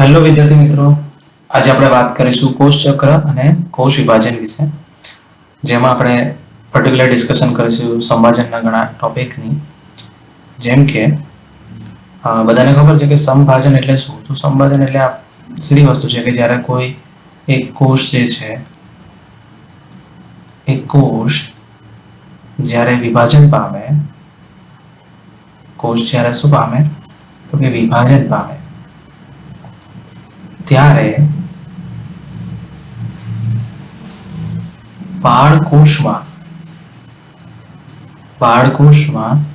Hello વિદ્યાર્થી મિત્રો, આજે આપણે વાત કરીશું કોષ ચક્ર અને કોષ વિભાજન વિશે, જેમાં આપણે પર્ટિક્યુલર ડિસ્કશન કરીશું સંભાજનના ઘણા ટોપિકની જેમ કે બધાને ખબર છે કે સંભાજન એટલે શું? તો સંભાજન એટલે આ સીધી વસ્તુ છે કે જ્યારે કોઈ એક કોષ જે છે એક કોષ જ્યારે વિભાજન પામે, કોષ જ્યારે શું પામે? તો કે વિભાજન પામે. ત્યારે બાળકોષમાં બાળકોષમાં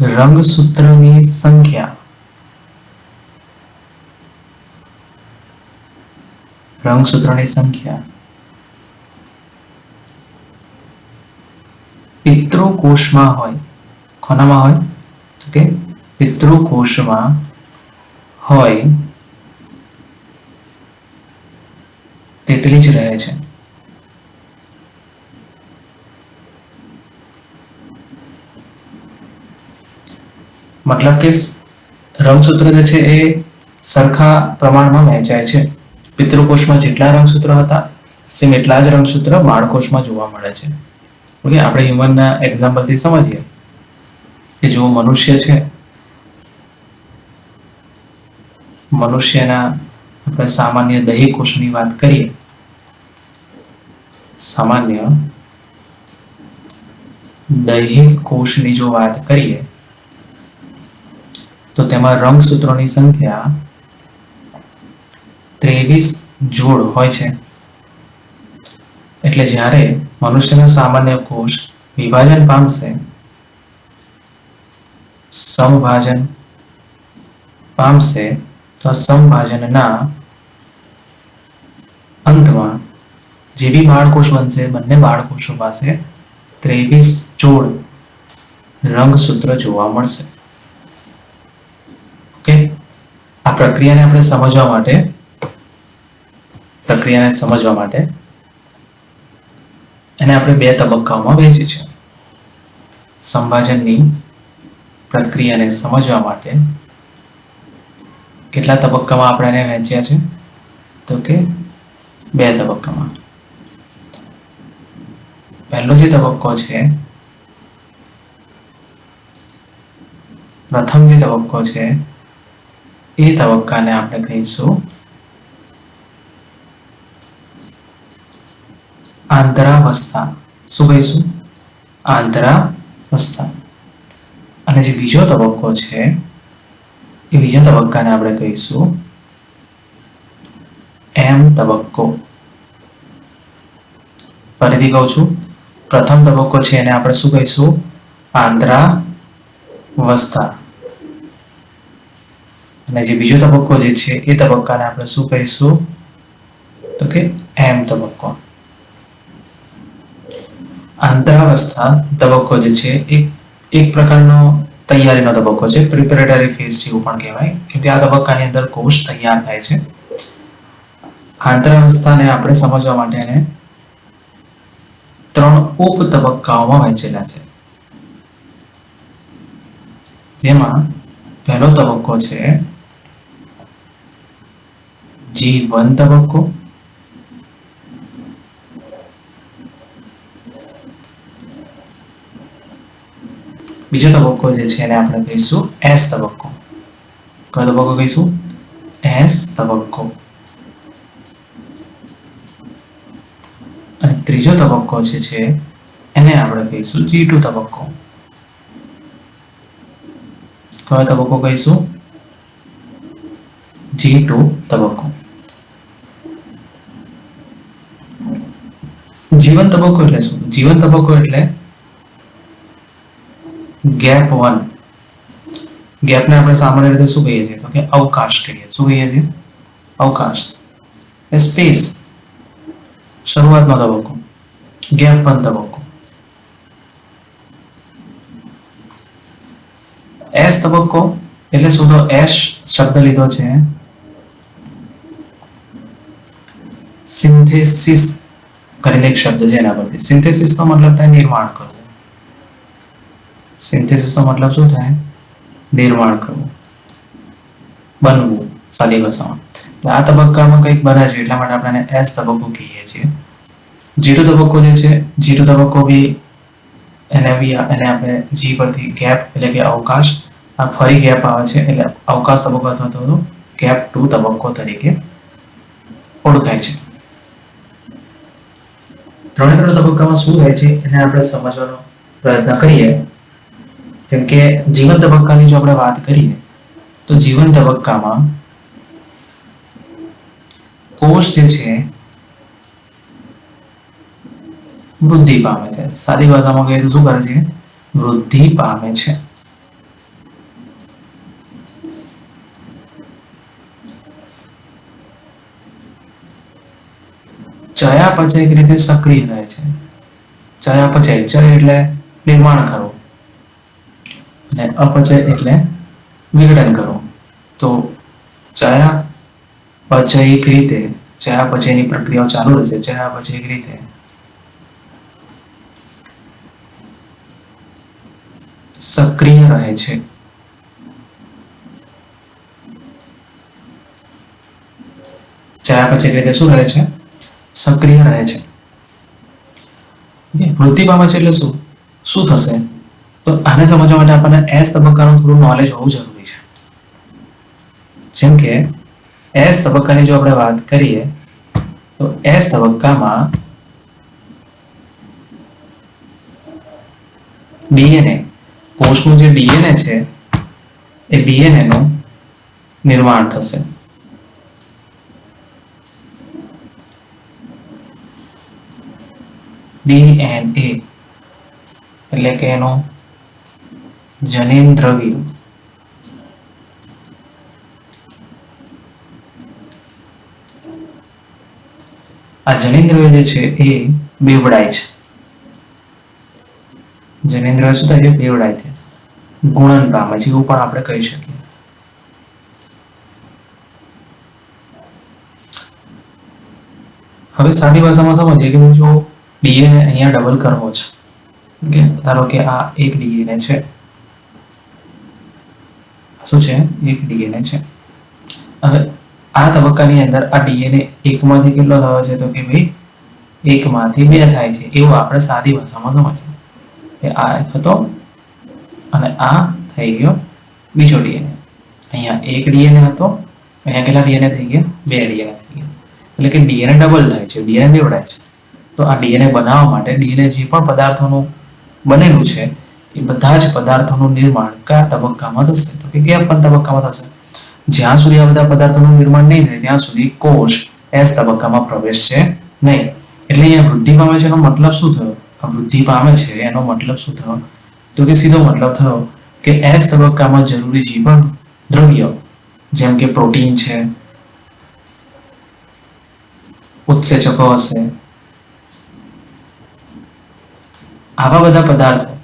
રંગસૂત્રની સંખ્યા રંગસૂત્રની સંખ્યા પિતૃકોષમાં હોય કોનામાં હોય તો કે પિતૃકોષમાં હોય તેટલી જ રહે છે. મતલબ કે રંગસૂત્ર જે છે એ સરખા પ્રમાણમાં વહેંચાય છે. પિતૃકોષમાં જેટલા રંગસૂત્ર હતા સેમ એટલા જ રંગસૂત્ર બાળકોષમાં જોવા મળે છે. ઓકે આપણે હ્યુમનના એક્ઝામ્પલથી સમજીએ કે જો મનુષ્ય છે મનુષ્યના આપણે સામાન્ય દહી કોષની વાત કરીએ, સામાન્ય દૈહિક કોષની જો વાત કરીએ, તો તેમાં રંગસૂત્રોની સંખ્યા ત્રેવીસ જોડ હોય છે. એટલે જ્યારે મનુષ્યનો સામાન્ય કોષ વિભાજન પામશે, સમભાજન પામશે તો આ સમભાજનના અંતમાં જે બી બાળકોષ બનશે, બંને બાળકોષો પાસે ત્રેવીસ જોડ રંગસૂત્ર જોવા મળશે. ઓકે? આ પ્રક્રિયાને આપણે સમજવા માટે, પ્રક્રિયાને સમજવા માટે એને આપણે બે તબક્કાઓમાં વહેંચી છે. સંભાજનની પ્રક્રિયાને સમજવા માટે કેટલા તબક્કામાં આપણે એને વહેંચ્યા છે? તો કે બે તબક્કામાં. પહેલો જે તબક્કો છે, પ્રથમ જે તબક્કો છે, એ તબક્કાને આપણે કહીશું આંતરાવસ્થા. શું કહીશું? આંતરાવસ્થા. અને જે બીજો તબક્કો છે એ બીજા તબક્કાને આપણે કહીશું એમ તબક્કો. ફરીથી કહું છું, પ્રથમ તબક્કો છે એને આપણે શું કહીશું? આંતરાવસ્થા અને જે બીજો તબક્કો જે છે એ તબક્કાને આપણે શું કહીશું? તો કે એમ તબક્કો. આંતરાવસ્થા તબક્કો જે છે એક એક પ્રકારનો તૈયારીનો તબક્કો છે. પ્રિપેરેટરી ફેઝ જેવું પણ કહેવાય. કેમ કે આ તબક્કાની અંદર કોષ તૈયાર થાય છે. આંતરાવસ્થાને આપણે સમજવા માટે એને ત્રણ ઉપ તબક્કાઓમાં વહેંચેલા છે. જેમાં પહેલો તબક્કો છે જી વન તબક્કો બીજો તબક્કો જે છે એને આપણે કહીશું એસ તબક્કો. કયો તબક્કો કહીશું? એસ તબક્કો. અને ત્રીજો તબક્કો જે છે એને આપણે કહીશું જી ટુ તબક્કો. કયો તબક્કો કહીશું? જી ટુ તબક્કો. જીવન તબક્કો એટલે શું? જીવન તબક્કો એટલે ગેપ વન ગેપને આપણે સામાન્ય રીતે શું કહીએ છીએ તો કે અવકાશ કહીએ શું કહીએ છીએ અવકાશ એ સ્પેસ શરૂઆતનો તબક્કો ગેપ વન તબક્કો એસ તબક્કો એટલે શું તો એસ શબ્દ લીધો છે સિન્થેસિસ કરીને એક શબ્દ છે એના પરથી સિન્થેસિસ નો મતલબ થાય નિર્માણ કરવું સિન્થેસિસ નો મતલબ શું થાય? નિર્માણ કરવું. બનવું, સાદી ભાષામાં. એટલે આ તબક્કામાં કંઈક બને છે, એટલા માટે આપણે એસ તબક્કો કહીએ છીએ. જીરો તબક્કો જે છે, જીરો તબક્કો બી એને બી એને આપણે જી પરથી ગેપ એટલે કે અવકાશ, આ ફરી ગેપ આવે છે, એટલે અવકાશ તબક્કો અથવા તો ગેપ ટુ તબક્કો તરીકે ઓળખાય છે. ત્રણે ત્રણ તબક્કામાં શું થાય છે, એને આપણે સમજવાનો પ્રયત્ન કરીએ. જેમ કે જીવન તબક્કાની જો આપણે વાત કરીએ તો જીવન તબક્કામાં કોષ જે છે વૃદ્ધિ પામે છે સાદી ભાષામાં કહીએ તો શું કરે છે વૃદ્ધિ પામે છે ચયાપચય એક રીતે સક્રિય રહે છે ચયાપચય ચય એટલે નિર્માણ કરવું અને અપચય એટલે વિઘટન કરવું તો ચયાપચયિક રીતે ચયાપચયની પ્રક્રિયાઓ ચાલુ રહેશે. ચયાપચયિક રીતે. સક્રિય રહે છે. ચયાપચયિક રીતે શું રહે છે? સક્રિય રહે છે. વૃદ્ધિ પામે છે એટલે શું? શું થશે? તો આને સમજવા માટે આપણને એસ તબક્કાનું થોડું નોલેજ હોવું જરૂરી છે. જેમ કે એસ તબક્કાની જો આપણે વાત કરીએ, તો એસ તબક્કામાં ડીએનએ કોષનું જે ડીએનએ છે, એ ડીએનએ નું નિર્માણ થશે. ડીએનએ એટલે કે એનો જનીન દ્રવ્ય. આ જનેન દ્રવ્ય જે છે એ બેવડાય છે. જનેન દ્રવ્ય શું થાય છે? બેવડાય છે. ગુણન પામે છે એવું પણ આપણે કહી શકીએ. હવે સાદી ભાષામાં સમજીએ કે જો ડીએનએ અહીંયા ડબલ કરવો છે. ધારો કે આ એક ડીએનએ છે. શું છે એક ડીએનએ છે હવે આ તબક્કાની અંદર આ ડીએનએ એકમાંથી કેટલો થયો છે તો કે ભાઈ એકમાંથી બે થાય છે એવું આપણે સાદી ભાષામાં સમજીએ કે આ હતો અને આ થઈ ગયો બીજો ડીએનએ અહીંયા એક ડીએનએ હતો અહીંયા કેટલા ડીએનએ થઈ ગયા બે ડીએનએ થઈ ગયા એટલે કે ડીએનએ ડબલ થાય છે ડીએનએ બેવડાય છે તો આ ડીએનએ બનાવવા માટે ડીએનએ જે પણ પદાર્થોનું બનેલું છે એ બધા જ પદાર્થોનું નિર્માણ કયા તબક્કામાં થશે? તો કે પણ તબક્કામાં થશે. જ્યાં સુધી આ બધા પદાર્થોનું નિર્માણ નહીં થાય, ત્યાં સુધી કોષ એસ તબક્કામાં પ્રવેશશે નહીં. એટલે અહીંયા વૃદ્ધિ પામે છે એનો મતલબ શું થયો? વૃદ્ધિ પામે છે એનો મતલબ શું થયો? તો કે સીધો મતલબ થયો કે એસ તબક્કામાં જરૂરી જીવન દ્રવ્ય, જેમ કે પ્રોટીન છે, ઉત્સેચકો હશે, આવા બધા પદાર્થો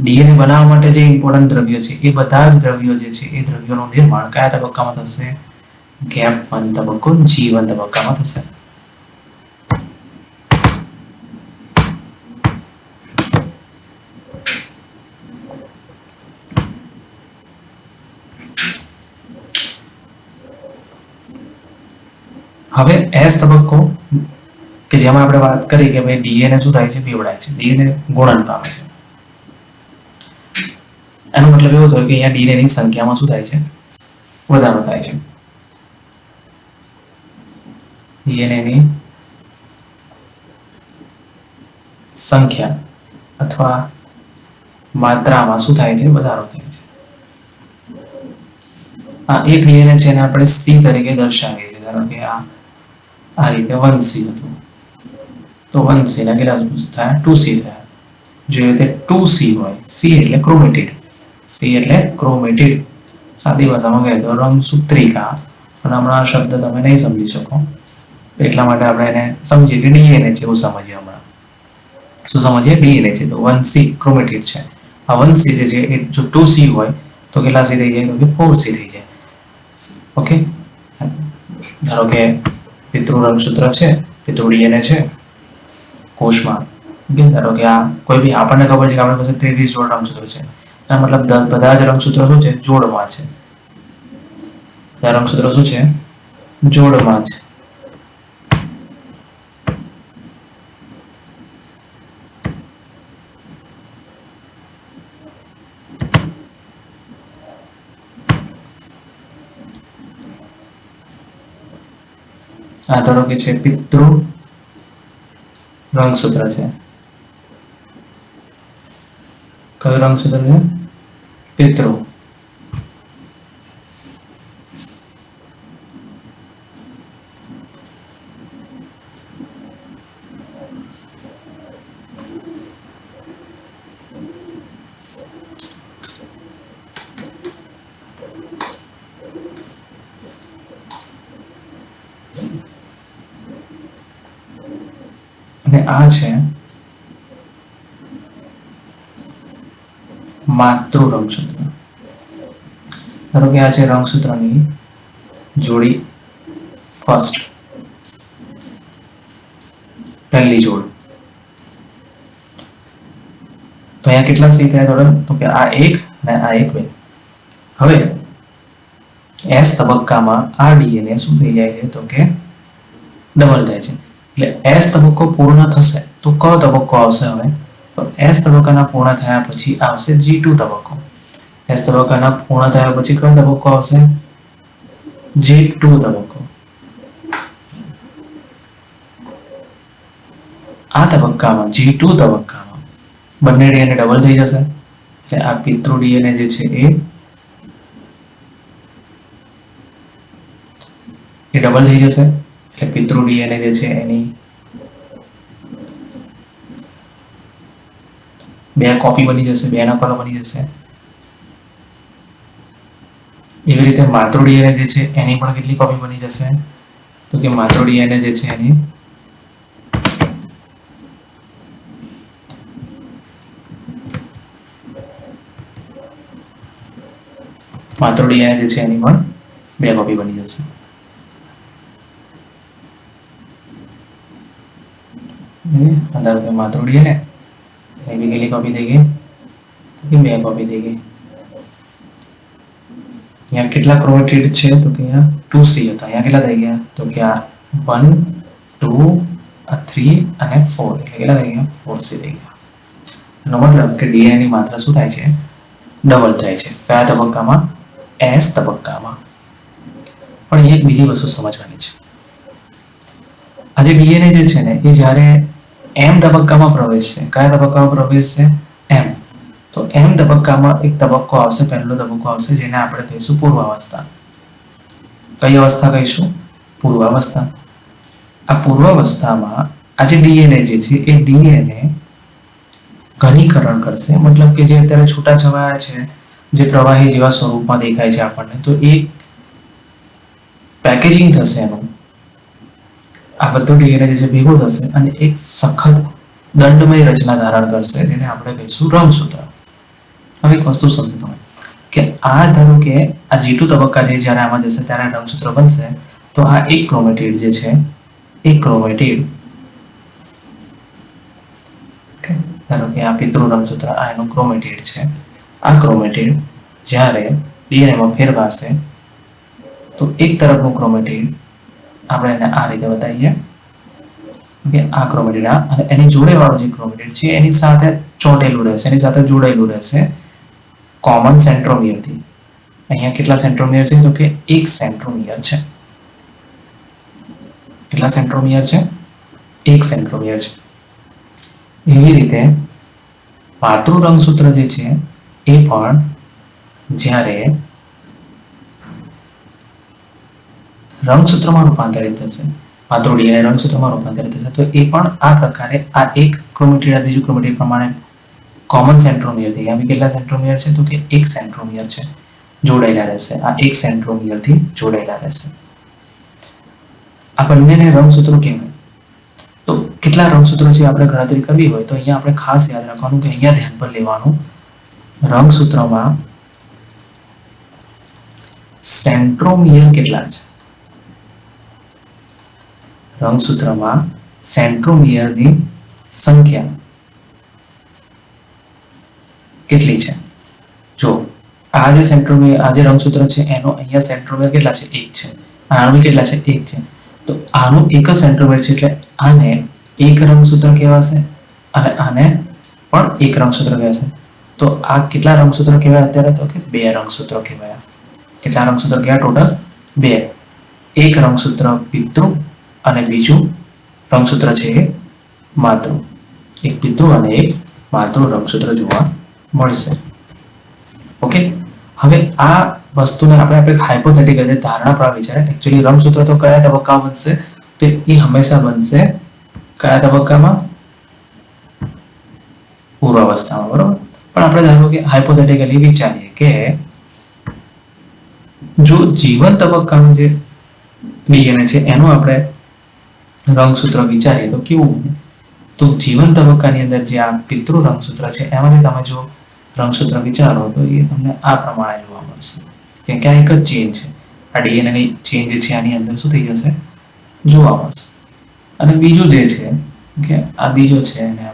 ડીએનએ બનાવવા માટે જે ઇમ્પોર્ટન્ટ દ્રવ્યો છે, એ બધા જ દ્રવ્યો જે છે, એ દ્રવ્યોનું નિર્માણ કયા તબક્કામાં થશે? ગેપ વન તબક્કો, જીવન તબક્કામાં થશે. હવે એસ તબક્કો, કે જેમાં આપણે વાત કરી કે ભાઈ ડીએનએ શું થાય છે? પીવડાય છે. ડીએનએ ગુણન પામે છે. એનો મતલબ એવો થયો કે અહીંયા ડીએનએ ની સંખ્યામાં શું થાય છે? વધારો થાય છે. ડીએનએ ની સંખ્યા અથવા માત્રામાં શું થાય છે? વધારો થાય છે. આ એક ડીએનએ છે એને આપણે સી તરીકે દર્શાવીએ છીએ, ધારો કે આ આ રીતે વન સી હતું. તો વન સી ના કેટલા થયા? ટુ સી થયા. જે રીતે ટુ સી હોય સી એટલે ક્રોમેટિડ. સી એટલે ક્રોમેટિડ સાદી ભાષામાં કહે તો રંગસૂત્રિકા પણ હમણાં શબ્દ તમે નહીં સમજી શકો. તો એટલા માટે આપણે એને સમજીએ કે ડીએનએ છે એવું સમજીએ હમણાં. શું સમજીએ? ડીએનએ છે. તો વન સી ક્રોમેટિડ છે. આ વન સી જે છે, એ જો ટુ સી હોય, તો કેટલા સી થઈ જાય? તો કે ફોર સી થઈ જાય. ઓકે? ધારો કે પિતૃ રંગસૂત્ર છે, પિતૃ ડીએનએ છે, કોષમાં. ધારો કે આ કોઈ બી આપણને ખબર છે કે આપણી પાસે ત્રેવીસ જોડ રંગસૂત્ર છે. એના મતલબ દ- બધા જ રંગસૂત્રો શું છે? જોડમાં છે. આ રંગસૂત્ર શું છે? જોડમાં છે. આ ધારો કે છે પિતૃ રંગસૂત્ર છે. કયું રંગસૂત્ર છે પિતૃ. અને આ છે માતૃ રંગસૂત્ર. ધારો કે આ છે રંગસૂત્રની જોડી ફર્સ્ટ પહેલી જોડ. તો અહીંયા કેટલા સી થયા ટોટલ? તો કે આ એક અને આ એક બે. હવે, એસ તબક્કામાં આ ડીએનએ શું થઈ જાય છે? તો કે ડબલ થાય છે. એટલે એસ તબક્કો પૂર્ણ થશે. તો કયો તબક્કો આવશે હવે. તો એસ તબક્કાના પૂર્ણ થયા પછી આવશે જી ટુ તબક્કો. એસ તબક્કાના પૂર્ણ થયા પછી કયો તબક્કો આવશે? જી ટુ તબક્કો. આ તબક્કામાં જી ટુ તબક્કામાં બંને ડીએનએ ડબલ થઈ જશે. એટલે આ પિતૃ ડીએનએ જે છે એ એ ડબલ થઈ જશે. એટલે પિતૃ ડીએનએ જે છે એની બે કોપી બની જશે બે નકલો બની જશે એવી રીતે માતૃ ડીએનએ જે છે એની પણ કેટલી કોપી બની જશે તો કે માતૃ ડીએનએ જે છે એની માતૃ ડીએનએ જે છે એની પણ બે કોપી બની જશે ધારો કે માતૃ ડીએનએ એની બી કેટલી કોપી થઈ ગઈ તો કે બે કોપી થઈ ગઈ અહીંયા કેટલા ક્રોમેટિડ છે તો કે અહીંયા ટુ સી હતા અહીંયા કેટલા થઈ ગયા તો કે આ વન ટુ આ થ્રી અને ફોર એટલે કેટલા થઈ ગયા ફોર સી થઈ ગયા એનો મતલબ કે ડીએનએ ની માત્રા શું થાય છે ડબલ થાય છે કયા તબક્કામાં એસ તબક્કામાં પણ અહીંયા એક બીજી વસ્તુ સમજવાની છે આજે ડીએનએ જે છે ને એ જ્યારે એમ તબક્કામાં પ્રવેશશે કયા તબક્કામાં પ્રવેશશે એમ તો એમ તબક્કામાં એક તબક્કો આવશે, પહેલો તબક્કો આવશે, જેને આપણે કહીશું પૂર્વાવસ્થા. કઈ અવસ્થા કહીશું? પૂર્વાવસ્થા. આ પૂર્વાવસ્થામાં આ જે ડીએનએ જે છે, એ ડીએનએ ઘનીકરણ કરશે. મતલબ કે જે અત્યારે છૂટા છવાયા છે, જે પ્રવાહી જેવા સ્વરૂપમાં દેખાય છે આપણને, તો એ પેકેજિંગ થશે એનું. આ બધું ડીએનએ જે ભેગું થશે અને એક સખત દંડમય રચના ધારણ કરશે જેને આપણે કહીશું રંગસૂત્ર. હવે એક વસ્તુ સમજો તમે કે આ ધારો કે આ જીટુ તબક્કા જે જ્યારે આમાં જશે ત્યારે રંગસૂત્ર બનશે, તો આ એક ક્રોમેટિડ જે છે, એક ક્રોમેટિડ ધારો કે આ પિતૃ રંગસૂત્ર, આ એનું ક્રોમેટિડ છે. આ ક્રોમેટિડ જ્યારે ડીએનએમાં ફેરવાશે, તો એક તરફનું ક્રોમેટિડ આપણે એને આ રીતે બતાવીએ. કે આ ક્રોમેટિડ અને એની જોડે વાળું જે ક્રોમેટિડ છે, એની સાથે ચોંટેલું રહેશે. એની સાથે જોડાયેલું રહેશે. કોમન સેન્ટ્રોમિયરથી અહીંયા કેટલા સેન્ટ્રોમિયર છે? તો કે એક સેન્ટ્રોમિયર છે. કેટલા સેન્ટ્રોમિયર છે? એક સેન્ટ્રોમિયર છે. એવી રીતે માતૃ રંગસૂત્ર જે છે, એ પણ જ્યારે રંગસૂત્રમાં રૂપાંતરિત થશે. ડીએનએ રંગસૂત્રમાં રૂપાંતરિત થશે. તો એ પણ આ પ્રકારે આ એક ક્રોમેટિડા બીજું ક્રોમેટિડ પ્રમાણે કોમન સેન્ટ્રોમિયર થઈ ગયા કેટલા સેન્ટ્રોમિયર છે? તો કે એક સેન્ટ્રોમિયર છે. જોડાયેલા રહેશે. આ એક સેન્ટ્રોમિયરથી જોડાયેલા રહેશે. આ બંનેને રંગસૂત્રો કહેવાય. તો કેટલા રંગસૂત્રો છે આપણે ગણતરી કરવી હોય તો અહીંયા આપણે ખાસ યાદ રાખવાનું કે અહીંયા ધ્યાન પર લેવાનું રંગસૂત્રમાં સેન્ટ્રોમિયર કેટલા છે? રંગસૂત્રમાં સેન્ટ્રોમિયરની સંખ્યા કેટલી છે? જો, આ જે સેન્ટ્રોમિયર આ જે રંગસૂત્ર છે, એનો અહીંયા સેન્ટ્રોમિયર કેટલા છે? એક છે. આનું કેટલા છે? એક છે. તો આનું એક જ સેન્ટ્રોમિયર છે, એટલે આને એક રંગસૂત્ર કહેવાશે અને આને પણ એક રંગસૂત્ર કહેવાશે. તો આ કેટલા રંગસૂત્ર કહેવાય અત્યારે? તો કે બે રંગસૂત્રો કહેવાય. કેટલા રંગસૂત્ર કહેવાય? ટોટલ બે. એક રંગસૂત્ર પિતૃ અને બીજું રંગસૂત્ર છે એ માતૃ. એક પિતૃ અને એક માતૃ રંગસૂત્ર જોવા મળશે. ઓકે હવે આ વસ્તુને આપણે આપણે હાઇપોથેટિકલ ધારણા પર વિચારે એકચ્યુઅલી રંગસૂત્ર તો કયા તબક્કા બનશે? તો એ હંમેશા બનશે કયા તબક્કામાં? પૂર્વાવસ્થામાં, બરોબર? પણ આપણે ધારો કે હાઇપોથેટિકલી વિચારીએ કે જો જીવન તબક્કાનું જે ડીએનએ છે, એનું આપણે રંગસૂત્ર વિચારીએ તો કેવું તો જીવન તબક્કાની અંદર જે આ પિતૃ રંગસૂત્ર છે, એમાંથી તમે જો રંગસૂત્ર વિચારો તો એ તમને આ પ્રમાણે જોવા મળશે. કે ક્યાં એક જ ચેન છે. આ ડીએનએ ની ચેન જે છે, આની અંદર શું થઈ જશે? જોવા મળશે. અને બીજું જે છે, કે આ બીજો છે, એને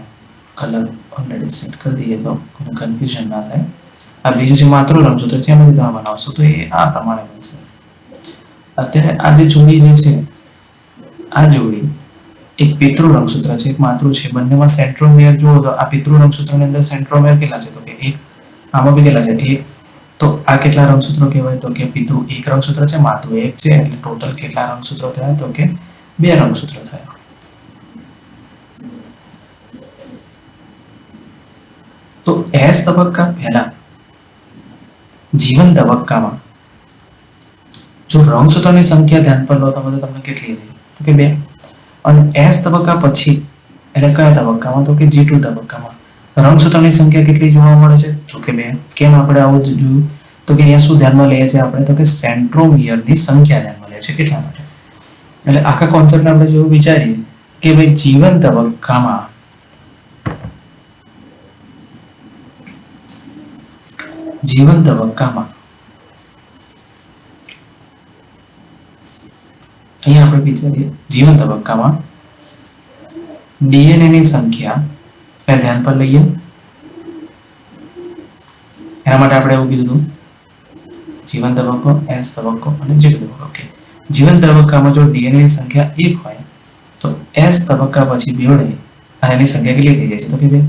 કલર ઓલરેડી સેટ કરી દઈએ તો કન્ફ્યુઝન ના થાય. આ બીજું જે માતૃ રંગસૂત્ર છે, એમાંથી તમે બનાવશો તો એ આ પ્રમાણે બનશે. અત્યારે આ જે જોડી જે છે આ જોડી એક પિતૃ રંગસૂત્ર છે, એક માતૃ છે. બંનેમાં સેન્ટ્રોમિયર જુઓ તો આ પિતૃ રંગસૂત્રની અંદર સેન્ટ્રોમિયર કેટલા છે તો કે એક, આમાં બી કેટલા છે? એક. તો આ કેટલા રંગસૂત્રો કહેવાય? તો કે પિતૃ એક રંગસૂત્ર છે, માતૃ એક છે. એટલે ટોટલ કેટલા રંગસૂત્રો થયા? તો કે બે રંગસૂત્ર થયા. તો એસ તબક્કા પહેલા. જીવન તબક્કામાં. જો રંગસૂત્રોની સંખ્યા ધ્યાન પર લો તમે તો તમને કેટલી રહી તો કે બે? અને એસ તબક્કા પછી, એટલે કયા તબક્કામાં? તો કે જી ટુ તબક્કામાં. રંગસૂત્રોની સંખ્યા કેટલી જોવા મળે છે? તો કે બે. કેમ આપણે આવું જોયું? તો કે અહીંયા શું ધ્યાનમાં લઈએ છીએ આપણે? તો કે સેન્ટ્રોમિયરની સંખ્યા ધ્યાનમાં લઈએ છીએ. કેટલા માટે? એટલે આખા કોન્સેપ્ટ આપણે જો વિચારીએ કે ભાઈ જીવન તબક્કામાં જીવન તબક્કામાં અહીંયા આપણે વિચારીએ, જીવન તબક્કામાં ડીએનએ ની સંખ્યા ધ્યાન પર લઈએ. એના માટે આપણે એવું કીધું જીવન તબક્કો, એસ તબક્કો અને જે તબક્કો. ઓકે જીવન તબક્કામાં જો ડીએનએ ની સંખ્યા એક હોય, તો એસ તબક્કા પછી બેવડે અને એની સંખ્યા કેટલી થઈ જાય છે? તો કે બે.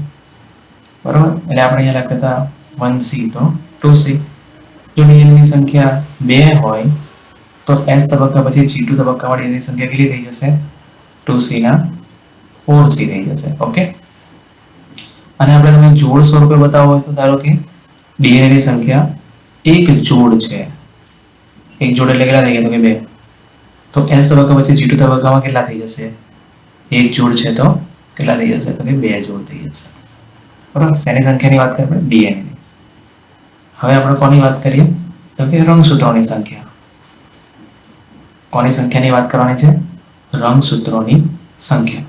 બરાબર? એટલે આપણે અહીંયા લખતા વન સી તો ટુ સી. જો ડીએનએ ની સંખ્યા બે હોય તો એસ તબક્કા પછી જી ટુ તબક્કામાં ડીએનએ ની સંખ્યા કેટલી થઈ જશે ટુ સી ના ફોર સી થઈ જશે ઓકે અને આપણે તમે જોડ સ્વરૂપે બતાવો હોય તો ધારો કે ડીએનએ ની સંખ્યા એક જોડ છે એક જોડ એટલે કેટલા થઈ ગયા તો કે બે તો એસ તબક્કા પછી જી ટુ તબક્કામાં કેટલા થઈ જશે એક જોડ છે તો કેટલા થઈ જશે તો કે બે જોડ થઈ જશે બરાબર શેની સંખ્યાની વાત કરીએ આપણે ડીએનએ ની હવે આપણે કોની વાત કરીએ તો કે રંગસૂત્રોની સંખ્યા કોની સંખ્યાની વાત કરવાની છે? રંગસૂત્રોની સંખ્યા.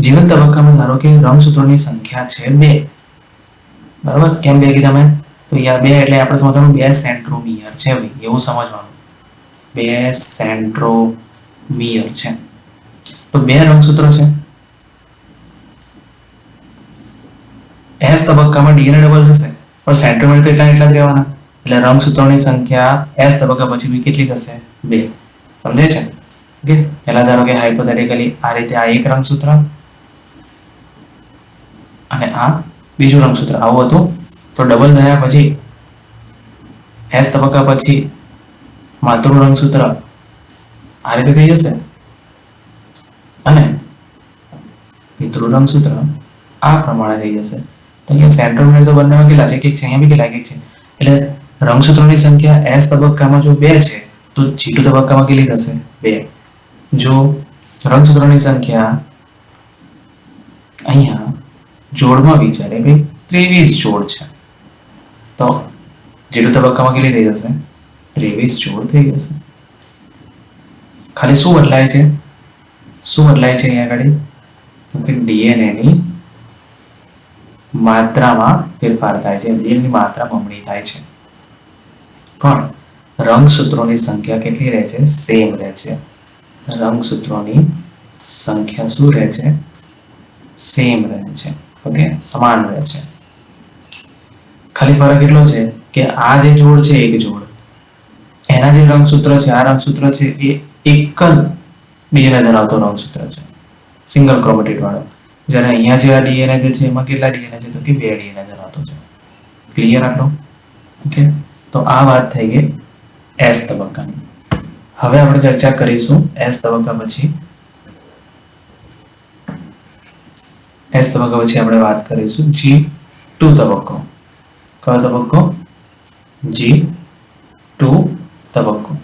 જીવન તબક્કામાં ધારો કે રંગસૂત્રોની સંખ્યા છે બે. બરાબર? કેમ બે કીધા મેં? તો યાર બે એટલે આપણે સમજવાનું બે સેન્ટ્રોમિયર છે ભાઈ, એવું સમજવાનું. બે સેન્ટ્રોમિયર છે. તો બે રંગસૂત્રો છે. એસ તબક્કામાં ડીએનએ ડબલ થશે. પણ સેન્ટ્રોમિયર તો એટલા એટલા જ રહેવાના. એટલે રંગસૂત્રોની સંખ્યા એસ તબક્કા પછી બી કેટલી થશે? બે. સમજે છે? ઓકે. પહેલા ધારો કે હાઇપોથેટિકલી આ રીતે આ એક રંગસૂત્ર અને આ બીજું રંગસૂત્ર આવું હતું. તો ડબલ થયા પછી એસ તબક્કા પછી માતૃ રંગસૂત્ર આ રીતે થઈ જશે. અને પિતૃ રંગસૂત્ર આ પ્રમાણે થઈ જશે. તો અહીંયા સેન્ટ્રોમિયર તો બંનેમાં કેટલા છે? કે છે. અહીંયા બી કેટલા છે? એટલે રંગસૂત્રોની સંખ્યા એસ તબક્કામાં જો બે છે, તો જીટુ તબક્કામાં કેટલી થશે? બે. જો રંગસૂત્રોની સંખ્યા અહીંયા જોડમાં વિચારે ભાઈ ત્રેવીસ જોડ છે, તો જીટુ તબક્કામાં કેટલી થઈ જશે? ત્રેવીસ જોડ થઈ જશે. ખાલી શું બદલાય છે? શું બદલાય છે અહીંયા આગળ? તો કે ડીએનએની માત્રામાં ફેરફાર થાય છે. ડીએનએની માત્રા બમણી થાય છે. પણ રંગસૂત્રોની સંખ્યા કેટલી રહે છે? સેમ રહે છે. રંગસૂત્રોની સંખ્યા શું રહે છે? સેમ રહે છે. ઓકે સમાન રહે છે. ખાલી ફરક એટલો છે કે આ જે જોડ છે, એક જોડ. એના જે રંગસૂત્ર છે, આ રંગસૂત્ર છે, એ એક જ ડીએનએ ધરાવતો રંગસૂત્ર છે. સિંગલ ક્રોમેટિડ વાળો. જ્યારે અહીંયા જે આ ડીએનએ જે છે, એમાં કેટલા ડીએનએ છે? તો કે બે ડીએનએ ધરાવતો છે. ક્લિયર આટલો ઓકે તો આ વાત થઈ ગઈ એસ તબક્કાની હવે આપણે ચર્ચા કરીશું એસ તબક્કા પછી એસ તબક્કા પછી આપણે વાત કરીશું જી ટુ તબક્કો કયો તબક્કો જી ટુ તબક્કો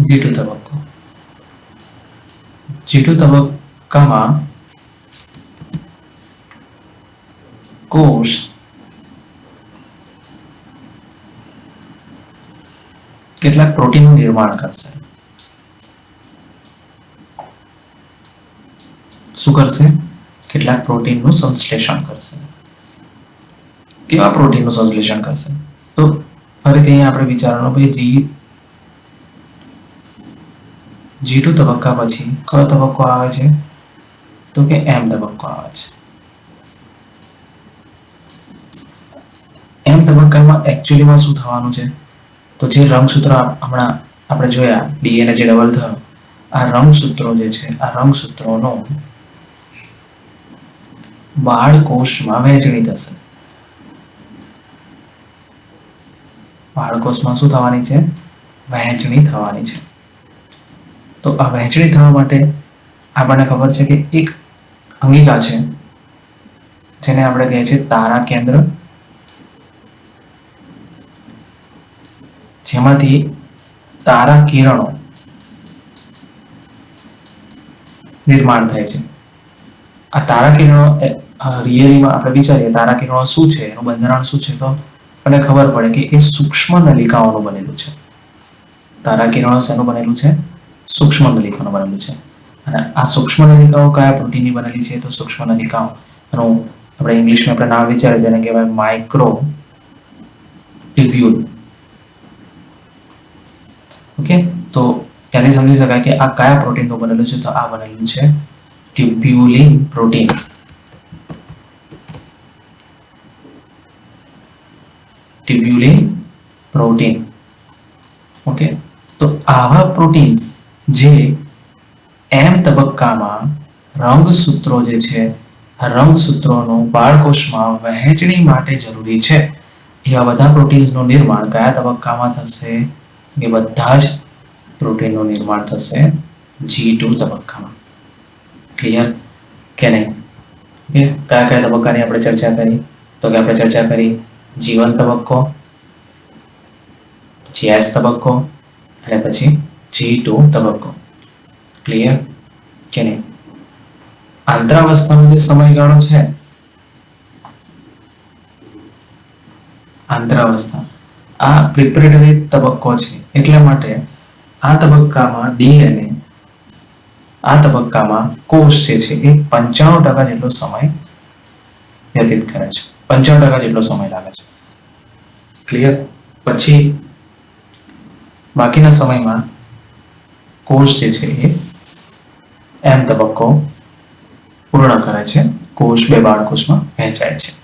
જી ટુ તબક્કો જી ટુ તબક્કામાં કોષ કેટલાક પ્રોટીનનું નિર્માણ કરશે. શું કરશે? કેટલાક પ્રોટીનનું સંશ્લેષણ કરશે. કેવા પ્રોટીનનું સંશ્લેષણ કરશે? તો ફરીથી અહીંયા આપણે વિચારવાનું ભાઈ જી જી ટુ તબક્કા પછી કયો તબક્કો આવે છે. તો કે એમ તબક્કો આવે છે એમ તબક્કામાં એકચ્યુઅલીમાં શું થવાનું છે તો જે રંગસૂત્ર હમણાં આપણે જોયા ડીએનએ જે ડબલ થયો આ રંગસૂત્રો જે છે આ રંગસૂત્રોનો બાળકોષમાં વહેંચણી થશે બાળકોષમાં શું થવાની છે વહેંચણી થવાની છે તો આ વહેંચણી થવા માટે આપણને ખબર છે કે એક અંગિકા છે, જેને આપણે કહીએ છીએ તારા કેન્દ્ર. જેમાંથી તારા કિરણો નિર્માણ થાય છે. આ તારા કિરણો રિયલીમાં આપણે વિચારીએ, તારા કિરણો શું છે, એનું બંધારણ શું છે, તો આપણને ખબર પડે કે એ સૂક્ષ્મ નલિકાઓનું બનેલું છે. તારા કિરણો શેનું બનેલું છે? સૂક્ષ્મ નલિકાઓનું બનેલું છે. આ સૂક્ષ્મ નલિકાઓ કયા પ્રોટીનની બનેલી છે તો સૂક્ષ્મ નલિકાઓ એનું આપણે ઇંગ્લિશમાં આપણે નામ વિચારીએ જેને કહેવાય માઇક્રો ટ્યુબ્યુલ. ઓકે? તો ત્યાંથી સમજી શકાય કે આ કયા પ્રોટીનનું બનેલું છે? તો આ બનેલું છે tubulin protein. Tubulin protein. Okay? તો આવા પ્રોટીન્સ જે એમ તબક્કામાં રંગસૂત્રો જે છે રંગસૂત્રોનું બાળકોષમાં વહેંચણી માટે જરૂરી છે. એવા બધા પ્રોટીન્સનું નિર્માણ કયા તબક્કામાં થશે? એ બધા જ પ્રોટીનનું નિર્માણ થશે જી ટુ તબક્કામાં. ક્લિયર કે નહીં? કયા કયા તબક્કાની આપણે ચર્ચા કરી? તો કે આપણે ચર્ચા કરી જીવન તબક્કો પછી એસ તબક્કો, અને પછી જી ટુ તબક્કો. ક્લિયર કે નહીં? આંતરાવસ્થાનો જે સમયગાળો છે, આંતરાવસ્થા. આ પ્રિપરેટરી તબક્કો છે. એટલા માટે આ તબક્કામાં ડીએનએ, આ તબક્કામાં કોષ જે છે એ પંચાણું ટકા જેટલો સમય વ્યતીત કરે છે. પંચાણું ટકા જેટલો સમય લાગે છે. ક્લિયર પછી બાકીના સમયમાં કોષ જે છે એ એમ તબક્કો પૂર્ણ કરે છે. કોષ બે બાળકોષમાં વહેંચાય છે.